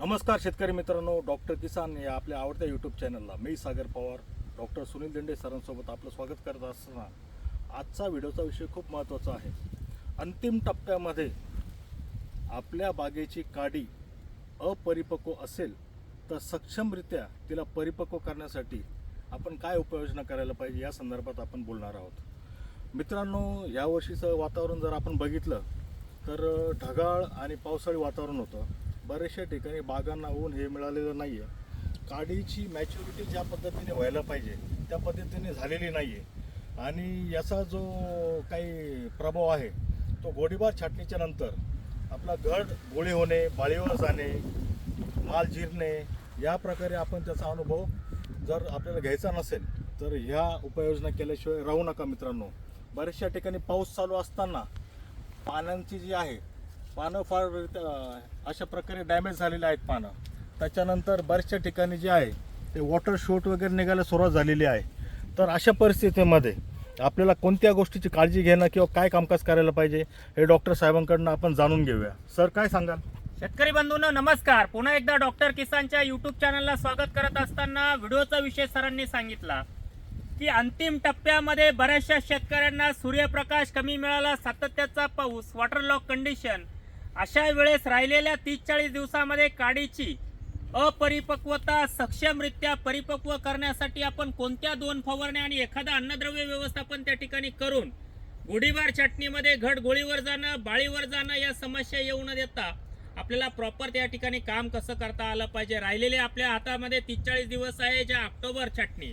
नमस्कार शेतकरी मित्रांनो डॉक्टर किसान या आपल्या आवडत्या यूट्यूब चॅनलला मी सागर पवार डॉक्टर सुनील दिंडे सरांसोबत आपलं स्वागत करत असताना आजचा व्हिडिओचा विषय खूप महत्त्वाचा आहे. अंतिम टप्प्यामध्ये आपल्या बागेची काडी अपरिपक्व असेल तर सक्षमरित्या तिला परिपक्व करण्यासाठी आपण काय उपाययोजना करायला पाहिजे या संदर्भात आपण बोलणार आहोत. मित्रांनो यावर्षीचं वातावरण जर आपण बघितलं तर ढगाळ आणि पावसाळी वातावरण होतं. बऱ्याचशा ठिकाणी बागांना ऊन हे मिळालेलं नाही आहे काडीची मॅच्युरिटी ज्या पद्धतीने व्हायला पाहिजे त्या पद्धतीने झालेली नाही आहे आणि याचा जो काही प्रभाव आहे तो गोडीबार छाटणीच्या नंतर आपला घड गोळी होणे बाळीवर जाणे माल जिरणे या प्रकारे आपण त्याचा अनुभव जर आपल्याला घ्यायचा नसेल तर ह्या उपाययोजना केल्याशिवाय राहू नका मित्रांनो. बऱ्याचशा ठिकाणी पाऊस चालू असताना पानांची जी आहे पानं फार अशा प्रकारे डॅमेज झालेले आहेत पानं. त्याच्यानंतर बऱ्याचशा ठिकाणी जे आहे ते वॉटर शॉट वगैरे निघायला सुरुवात झालेली आहे. तर अशा परिस्थितीमध्ये आपल्याला कोणत्या गोष्टीची काळजी घेणं किंवा काय कामकाज करायला पाहिजे हे डॉक्टर साहेबांकडनं आपण जाणून घेऊया. सर काय सांगाल? शेतकरी बंधूंनो नमस्कार. पुन्हा एकदा डॉक्टर किसानच्या युट्यूब चॅनलला स्वागत करत असताना व्हिडिओचा विषय सरांनी सांगितला की अंतिम टप्प्यामध्ये बऱ्याचशा शेतकऱ्यांना सूर्यप्रकाश कमी मिळाला सातत्याचा पाऊस वॉटर लॉक कंडिशन अशा वेळेस राहिलेल्या तीस चाळीस दिवसामध्ये काडीची अपरिपक्वता सक्षमरित्या परिपक्व करण्यासाठी आपण कोणत्या दोन फवारण्या आणि एखादा अन्नद्रव्य व्यवस्थापन त्या ठिकाणी करून गुढीबार चटणीमध्ये घट गोळीवर जाणं बाळीवर जाणं या समस्या येऊ न देता आपल्याला प्रॉपर त्या ठिकाणी काम कसं करता आलं पाहिजे? राहिलेले आपल्या हातामध्ये तीस चाळीस दिवस आहे ज्या ऑक्टोबर छाटणी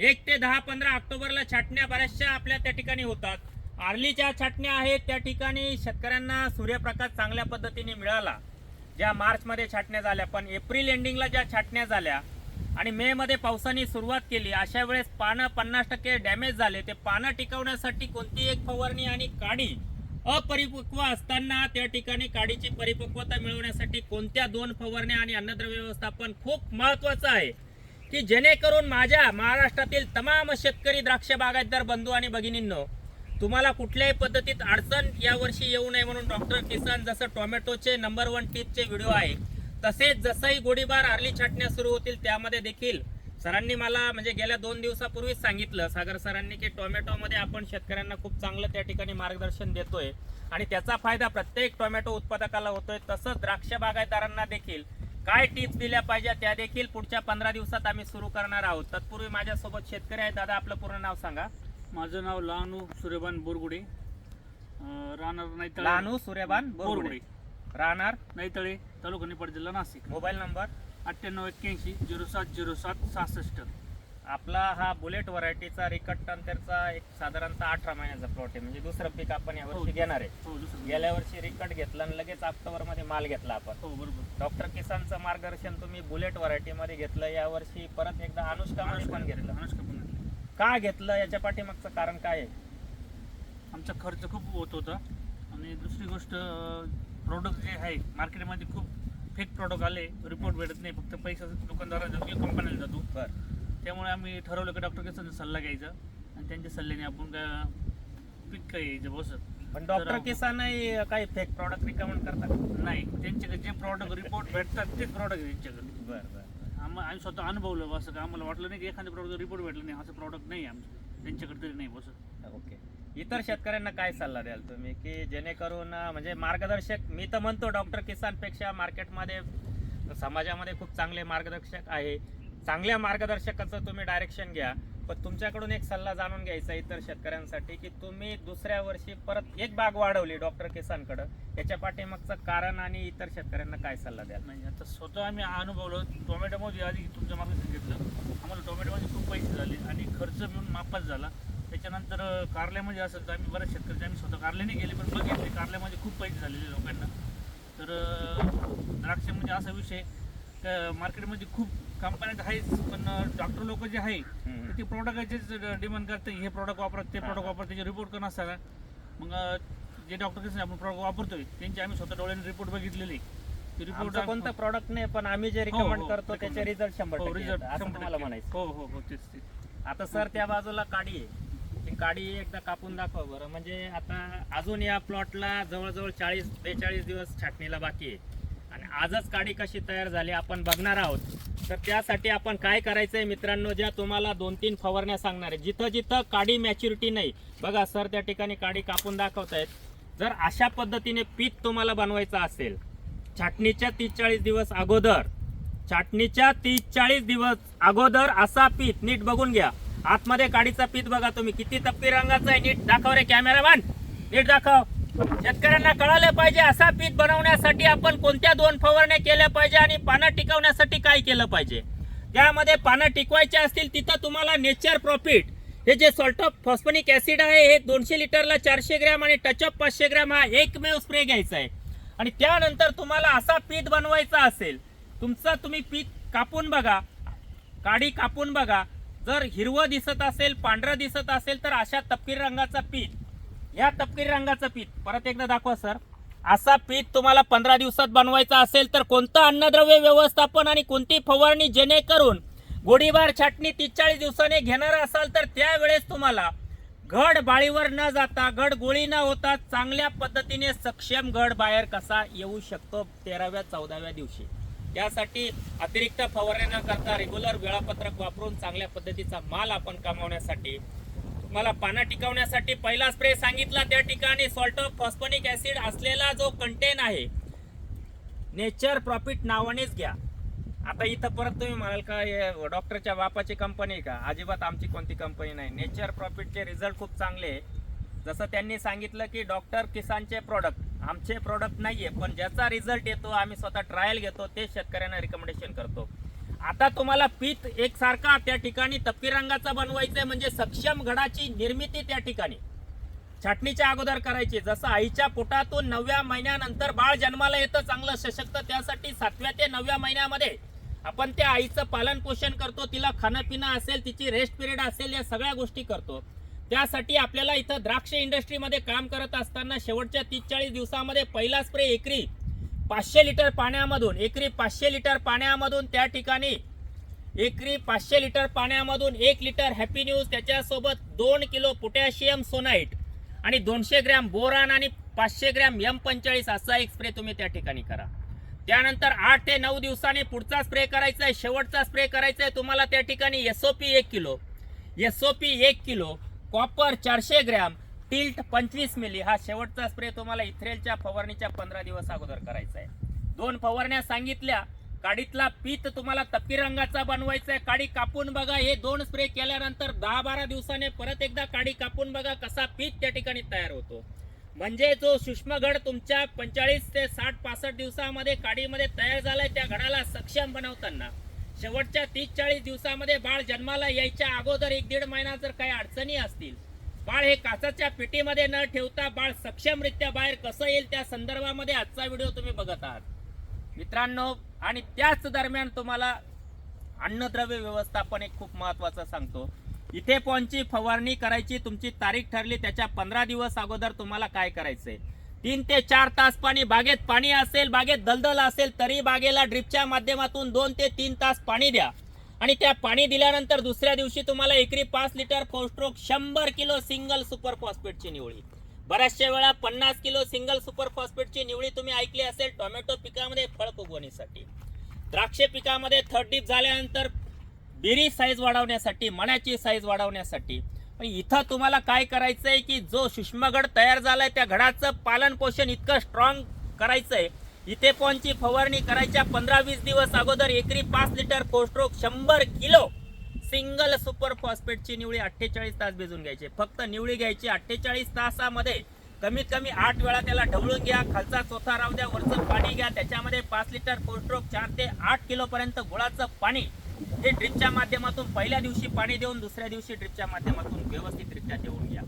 एक ते दहा पंधरा ऑक्टोबरला छाटण्या बऱ्याचशा आपल्या त्या ठिकाणी होतात. आर्लीच्या छाटण्या आहेत. त्या ठिकाणी शेतकऱ्यांना सूर्यप्रकाश चांगल्या पद्धतीने मिळाला. ज्या मार्चमध्ये छाटण्या झाल्या पण एप्रिल एंडिंगला ज्या छाटण्या झाल्या आणि मेमध्ये पावसाने सुरुवात केली अशा वेळेस पानं पन्नास टक्के डॅमेज झाले. ते पानं टिकवण्यासाठी कोणती एक फवारणी आणि काडी अपरिपक्व असताना त्या ठिकाणी काडीची परिपक्वता मिळवण्यासाठी कोणत्या दोन फवारण्या आणि अन्नद्रव्य व्यवस्थापन खूप महत्वाचं आहे. की जेणेकरून माझ्या महाराष्ट्रातील तमाम शेतकरी द्राक्ष बागायतदार बंधू आणि भगिनींनो तुम्हाला कुठल्याही पद्धतीत अडचण यावर्षी येऊ नये म्हणून डॉक्टर किसान जसं टोमॅटोचे नंबर वन टिपचे व्हिडिओ आहे तसेच जसंही गोडीबार आरली छाटण्या सुरू होतील त्यामध्ये देखील सरांनी मला म्हणजे गेल्या दोन दिवसापूर्वीच सांगितलं सागर सरांनी की टोमॅटोमध्ये आपण शेतकऱ्यांना खूप चांगलं त्या ठिकाणी मार्गदर्शन देतोय आणि त्याचा फायदा प्रत्येक टोमॅटो उत्पादकाला होतोय तसंच द्राक्ष बागायतदारांना देखील. काय टिप्स दिल्या पाहिजे त्या देखील पुढच्या पंधरा दिवसात आम्ही सुरू करणार आहोत. तत्पूर्वी माझ्यासोबत शेतकरी आहेत. दादा आपलं पूर्ण नाव सांगा. माझं नाव लहानू सूर्यबान बोरगुडे. राहणार नैतळे लानू सूर्यबान बोरगुडे. राहणार? नैतळे तालुका निपाट जिल्हा नाशिक. Mobile number? अठ्ठ्याण्णव एक्क्याऐंशी झिरो सात झिरो सात सहासष्ट. आपला हा बुलेट व्हरायटीचा रिकट टंतेरचा एक साधारणतः अठरा महिन्याचा प्लॉट आहे. म्हणजे दुसरं पीक आपण यावर्षी हो. घेणार आहे. हो दुसरं गेल्या वर्षी रिकट घेतला आणि लगेच ऑक्टोबरमध्ये माल घेतला आपण. हो डॉक्टर किसानचं मार्गदर्शन तुम्ही बुलेट व्हरायटी मध्ये घेतलं यावर्षी परत एकदा अनुष्का पण घेतलं. अनुष्का पण. का घेतलं याच्या पाठीमागचं कारण काय आहे? आमचा खर्च खूप होत होता. आणि दुसरी गोष्ट प्रोडक्ट जे आहे मार्केटमध्ये खूप फेक प्रोडक्ट आले. रिपोर्ट भेटत नाही फक्त पैसा दुकानदाराला जातो किंवा कंपनीला जातो. बर. त्यामुळे आम्ही ठरवलं की डॉक्टर सल्ला घ्यायचा. आणि त्यांच्या सल्ल्याने आपण काय पीक काय यायचं बस पण डॉक्टर तर- किसान काही फेक प्रॉडक्ट रिकमेंड करतात. नाही त्यांच्याकडे जे प्रॉडक्ट रिपोर्ट भेटतात तेच प्रॉडक्ट त्यांच्याकडे. बर बर. मग आम्ही स्वतः अनुभवलं बा असं का आम्हाला वाटलं नाही की एखाद्या प्रॉडक्ट रिपोर्ट भेटलं नाही असं प्रॉडक्ट नाही आमचं. त्यांच्याकडे तरी नाही बस ओके. इतर शेतकऱ्यांना काय सल्ला द्याल तुम्ही? की जेणेकरून अं, म्हणजे मार्गदर्शक मी तर म्हणतो डॉक्टर किसानपेक्षा मार्केटमध्ये समाजामध्ये खूप चांगले मार्गदर्शक आहे. चांगल्या मार्गदर्शकाचं तुम्ही डायरेक्शन घ्या. पण तुमच्याकडून एक सल्ला जाणून घ्यायचा इतर शेतकऱ्यांसाठी की तुम्ही दुसऱ्या वर्षी परत एक बाग वाढवली डॉक्टर किसानकडं याच्या पाठीमागचं कारण आणि इतर शेतकऱ्यांना काय सल्ला द्याल? नाही आता स्वतः आम्ही अनुभवलं टोमॅटोमध्ये आधी तुमच्या मार्केट घेतलं. आम्हाला टोमॅटोमध्ये खूप पैसे झाले आणि खर्च मिळून मापात झाला. त्याच्यानंतर कारल्यामध्ये असेल तर आम्ही बऱ्याच शेतकऱ्याचे आम्ही स्वतः कारल्याने गेले पण बघितले कारल्यामध्ये खूप पैसे झालेले लोकांना. तर द्राक्षे द्राक्षामध्ये असा विषय मार्केटमध्ये खूप कंपन्यात आहेच पण डॉक्टर लोक जे आहे ते प्रॉडक्टचेच डिमांड करते हे प्रॉडक्ट वापरत ते हा, प्रॉडक्ट हा. वापरत त्याचे रिपोर्ट करणं असताना मग जे डॉक्टर कसं आपण प्रॉडक्ट वापरतोय त्यांचे आम्ही स्वतः डोळ्याने रिपोर्ट बघितलेले. रिपोर्ट कोणतं प्रॉडक्ट नाही पण आम्ही जे हो, रिकमेंड हो, करतो त्याचे. रिझल्ट शंभर हो रिझल्ट म्हणायचं. हो हो हो तेच तेच. आता सर त्या बाजूला काडी आहे. ती काडी एकदा कापून दाखवा बरं. म्हणजे आता अजून या प्लॉटला जवळजवळ चाळीस बेचाळीस दिवस छाटणीला बाकी आहे. आणि आजच काडी कशी तयार झाली आपण बघणार आहोत. तर त्यासाठी आपण काय करायचं आहे मित्रांनो ज्या तुम्हाला दोन तीन फवारण्या सांगणार आहे. जिथं जिथं काडी मॅच्युरिटी नाही बघा सर त्या ठिकाणी काडी कापून दाखवत आहेत जर अशा पद्धतीने पीठ तुम्हाला बनवायचं असेल छाटणीच्या तीस चाळीस दिवस अगोदर छाटणीच्या तीस चाळीस दिवस अगोदर असा पीठ नीट बघून घ्या. आतमध्ये काडीचा पीठ बघा तुम्ही. किती तप्पी रंगाचा आहे नीट दाखव रे कॅमेरामॅन नीट दाखव. शेतकऱ्यांना कळालं पाहिजे असा पीक बनवण्यासाठी आपण कोणत्या दोन फवारण्या केल्या पाहिजे आणि पानं टिकवण्यासाठी काय केलं पाहिजे? त्यामध्ये पानं टिकवायचे असतील तिथं तुम्हाला नेचर प्रॉफिट हे जे सॉल्ट ऑफ फॉस्फनिक ऍसिड आहे हे दोनशे लिटरला चारशे ग्रॅम आणि टच ऑफ पाचशे ग्रॅम हा एकमेव स्प्रे घ्यायचा आहे. आणि त्यानंतर तुम्हाला असा पीठ बनवायचा असेल तुमचा तुम्ही पीक कापून बघा काडी कापून बघा. जर हिरवं दिसत असेल पांढरं दिसत असेल तर अशा तपकीर रंगाचा पीठ या तपकिरी रंगाचं पीठ. परत एकदा दाखवा सर. असा पीठ तुम्हाला पंधरा दिवसात बनवायचा असेल तर कोणतं अन्नद्रव्य व्यवस्थापन आणि कोणती फवारणी जेणेकरून गोडीबार छाटणी तीस चाळीस दिवसाने घेणार असाल तर त्यावेळेस तुम्हाला घड बाळीवर न जाता घड गोळी न होता चांगल्या पद्धतीने सक्षम घड बाहेर कसा येऊ शकतो तेराव्या चौदाव्या दिवशी. त्यासाठी अतिरिक्त फवारणी न करता रेग्युलर वेळापत्रक वापरून चांगल्या पद्धतीचा माल आपण कमावण्यासाठी तुम्हाला पानं टिकवण्यासाठी पहिला स्प्रे सांगितला त्या ठिकाणी. सॉल्ट ऑफ फॉस्फोनिक ऍसिड असलेला जो कंटेन आहे नेचर प्रॉफिट नावानेच घ्या. आता इथं परत तुम्ही म्हणाल का हे डॉक्टरच्या बापाची कंपनी का? अजिबात आमची कोणती कंपनी नाही. नेचर प्रॉफिटचे रिझल्ट खूप चांगले आहे. जसं त्यांनी सांगितलं की डॉक्टर किसानचे प्रोडक्ट आमचे प्रोडक्ट आहे पण ज्याचा रिझल्ट येतो आम्ही स्वतः ट्रायल घेतो ते शेतकऱ्यांना रिकमेंडेशन करतो. आता तुम्हाला पीठ एकसारखा त्या ठिकाणी तपकी रंगाचा बनवायचा आहे म्हणजे सक्षम घडाची निर्मिती त्या ठिकाणी. छाटणीच्या अगोदर करायची जसं आईच्या पोटातून नवव्या महिन्यानंतर बाळ जन्माला येतं चांगलं सशक्त त्यासाठी सातव्या ते नवव्या महिन्यामध्ये आपण त्या आईचं पालन पोषण करतो तिला खाणं पिणं असेल तिची रेस्ट पिरियड असेल या सगळ्या गोष्टी करतो. त्यासाठी आपल्याला इथं द्राक्ष इंडस्ट्रीमध्ये काम करत असताना शेवटच्या तीस चाळीस दिवसामध्ये पहिला स्प्रे एकरी पाचशे लिटर पाण्यामधून एकरी पाचशे लिटर पाण्यामधून त्या ठिकाणी एकरी पाचशे लिटर पाण्यामधून एक लिटर हॅपी न्यूज त्याच्यासोबत दोन किलो पोटॅशियम सोनाईट आणि दोनशे ग्रॅम बोरान आणि पाचशे ग्रॅम यम पंचेचाळीस असा एक स्प्रे तुम्ही त्या ठिकाणी करा. त्यानंतर आठ ते नऊ दिवसांनी पुढचा स्प्रे करायचा आहे शेवटचा स्प्रे करायचा आहे तुम्हाला त्या ठिकाणी एसओपी एक किलो. एसओपी एक किलो कॉपर चारशे ग्रॅम टिल्ट पंचवीस मिली. हा शेवटचा स्प्रे तुम्हाला इथ्रेलच्या फवारणीच्या पंधरा दिवस अगोदर करायचा आहे. दोन फवारण्या सांगितल्या. काडीतला पीत तुम्हाला तपकी रंगाचा बनवायचा आहे. काडी कापून बघा. हे दोन स्प्रे केल्यानंतर दहा बारा दिवसाने परत एकदा काडी कापून बघा कसा पीत त्या ठिकाणी तयार होतो. म्हणजे जो सूक्ष्मगड तुमच्या पंचेचाळीस ते साठ पासष्ट दिवसामध्ये काडीमध्ये तयार झालाय त्या घडाला सक्षम बनवताना. शेवटच्या तीस चाळीस दिवसामध्ये बाळ जन्माला यायच्या अगोदर एक दीड महिना जर काही अडचणी असतील बाळ हे काचाच्या पेटीमध्ये न ठेवता बाळ सक्षमरित्या बाहेर कसं येईल त्या संदर्भामध्ये आजचा व्हिडिओ तुम्ही बघत आहात. मित्रांनो आणि त्याच दरम्यान तुम्हाला अन्नद्रव्य व्यवस्थापन एक खूप महत्वाचं सांगतो. इथे पॉनची फवारणी करायची तुमची तारीख ठरली त्याच्या पंधरा दिवस अगोदर तुम्हाला काय करायचंय? तीन ते चार तास पाणी बागेत पाणी असेल बागेत दलदल असेल तरी बागेला ड्रिपच्या माध्यमातून दोन ते तीन तास पाणी द्या. आणि त्या पाणी दिल्यानंतर दुसऱ्या दिवशी तुम्हाला एकरी पाच लिटर फोस्ट्रोक शंभर किलो सिंगल सुपर फॉस्फेटची निवळी बऱ्याचशा वेळा पन्नास किलो सिंगल सुपर फॉस्फेटची निवळी तुम्ही ऐकली असेल टोमॅटो पिकामध्ये फळ फुगवणीसाठी द्राक्ष पिकामध्ये थर्ड डीप झाल्यानंतर बिरी साईज वाढवण्यासाठी मण्याची साईज वाढवण्यासाठी. पण इथं तुम्हाला काय करायचं आहे की जो सूक्ष्मगड तयार झालाय त्या घडाचं पालन पोषण इतकं स्ट्रॉंग करायचं आहे इथे पॉनची फवारणी करायच्या पंधरा वीस दिवस अगोदर एकरी पाच लिटर कोस्ट्रोक शंभर किलो सिंगल सुपर फॉस्फेटची निवळी अठ्ठेचाळीस तास भिजून घ्यायची. फक्त निवळी घ्यायची अठ्ठेचाळीस तासामध्ये. कमीत कमी आठ वेळा त्याला ढवळून घ्या खालचा चोथा राहू द्या वरचं पाणी घ्या. त्याच्यामध्ये पाच लिटर कोस्ट्रोक चार ते आठ किलोपर्यंत गुळाचं पाणी हे ड्रिपच्या माध्यमातून पहिल्या दिवशी पाणी देऊन दुसऱ्या दिवशी ड्रिपच्या माध्यमातून व्यवस्थितरित्या देऊन घ्या.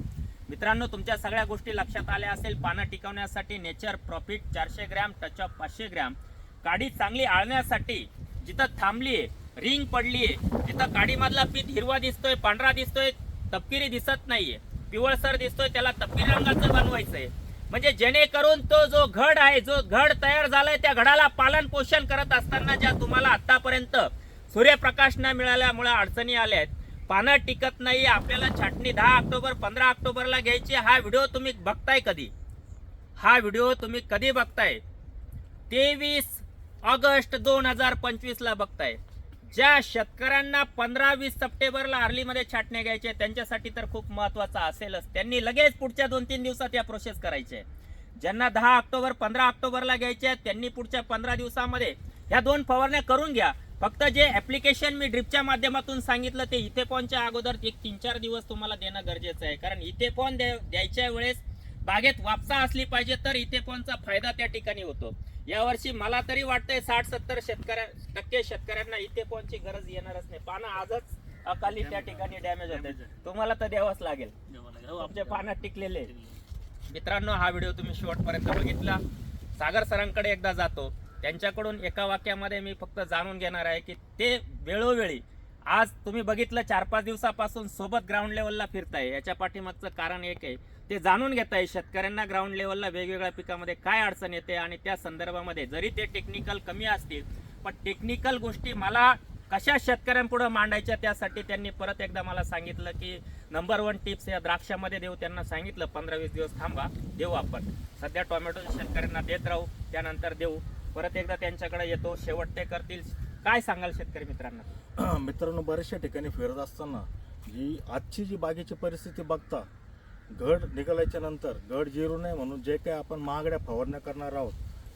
मित्रांनो तुमच्या सगळ्या गोष्टी लक्षात आल्या असेल. पानं टिकवण्यासाठी नेचर प्रॉफिट चारशे ग्रॅम टच ऑफ पाचशे ग्रॅम. काडी चांगली आळण्यासाठी जिथं थांबली आहे रिंग पडली आहे जिथं काडीमधला पीठ हिरवा दिसतोय पांढरा दिसतोय तपकिरी दिसत नाहीये. पिवळसर दिसतोय त्याला तपकिरी रंगाचं बनवायचंय. म्हणजे जेणेकरून तो जो घड आहे जो घड तयार झालाय त्या घडाला पालन पोषण करत असताना ज्या तुम्हाला आतापर्यंत सूर्यप्रकाश न मिळाल्यामुळे अडचणी आल्या आहेत पानं टिकत नाही आपल्याला छाटणी दहा ऑक्टोबर पंधरा ऑक्टोबरला घ्यायची हा व्हिडिओ तुम्ही बघताय कधी? हा व्हिडिओ तुम्ही कधी बघताय? तेवीस ऑगस्ट दोन हजार पंचवीसला बघताय. ज्या शेतकऱ्यांना पंधरा वीस सप्टेंबरला आर्लीमध्ये छाटणे घ्यायचे त्यांच्यासाठी तर खूप महत्त्वाचा असेलच. त्यांनी लगेच पुढच्या दोन तीन दिवसात या प्रोसेस करायचे. ज्यांना दहा ऑक्टोबर पंधरा ऑक्टोबरला घ्यायचे आहेत त्यांनी पुढच्या पंधरा दिवसामध्ये ह्या दोन फवारण्या करून घ्या. फक्त जे ऍप्लिकेशन मी ड्रिपच्या माध्यमातून सांगितलं ते इथेपॉनच्या अगोदर एक तीन चार दिवस तुम्हाला देणं गरजेचं आहे. कारण इथेपॉन द्या- द्यायच्या वेळेस बागेत वापसा असली पाहिजे तर इथेपॉनचा फायदा त्या ठिकाणी होतो. यावर्षी मला तरी वाटतंय साठ सत्तर शेतकऱ्या टक्के शेतकऱ्यांना इथेपॉनची गरज येणारच नाही. पानं आजच अकाली त्या ठिकाणी डॅमेज होते. तुम्हाला तर द्यावंच लागेल. हो, आपल्या- पानात टिकलेले. मित्रांनो हा व्हिडिओ तुम्ही शेवटपर्यंत बघितला. सागर सरांकडे एकदा जातो. त्यांच्याकडून एका वाक्यामध्ये मी फक्त जाणून घेणार आहे की ते वेळोवेळी आज तुम्ही बघितलं चार पाच दिवसापासून सोबत ग्राउंड लेवलला फिरताय. याच्या पाठीमागचं कारण एक आहे ते जाणून घेत आहे शेतकऱ्यांना ग्राउंड लेवलला वेगवेगळ्या पिकामध्ये काय अडचण येते आणि त्या संदर्भामध्ये जरी ते टेक्निकल कमी असतील पण टेक्निकल गोष्टी मला कशा शेतकऱ्यांपुढे मांडायच्या त्यासाठी त्यांनी परत एकदा मला सांगितलं की नंबर वन टिप्स या द्राक्षामध्ये देऊ त्यांना सांगितलं पंधरा वीस दिवस थांबा देऊ आपण. सध्या टोमॅटो शेतकऱ्यांना देत राहू त्यानंतर देऊ. परत एकदा त्यांच्याकडे येतो शेवट ते करतील. काय सांगाल शेतकरी मित्रांना? मित्रांनो बऱ्याचशा ठिकाणी फिरत असताना जी आजची जी बागेची परिस्थिती बघता घड निघाल्याच्या नंतर घड जिरू नये म्हणून जे काही आपण महागड्या फवारण्या करणार आहोत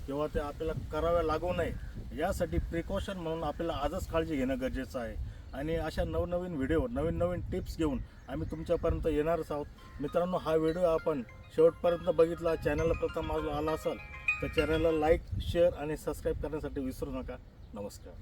किंवा ते आपल्याला कराव्या लागू नये यासाठी प्रिकॉशन म्हणून आपल्याला आजच काळजी घेणं गरजेचं आहे. आणि अशा नवनवीन व्हिडिओ नवीन नवीन टिप्स घेऊन आम्ही तुमच्यापर्यंत येणारच आहोत. मित्रांनो हा व्हिडिओ आपण शेवटपर्यंत बघितला चॅनलला प्रथम आला असाल तर चॅनलला लाईक शेअर आणि सबस्क्राईब करण्यासाठी विसरू नका. नमस्कार.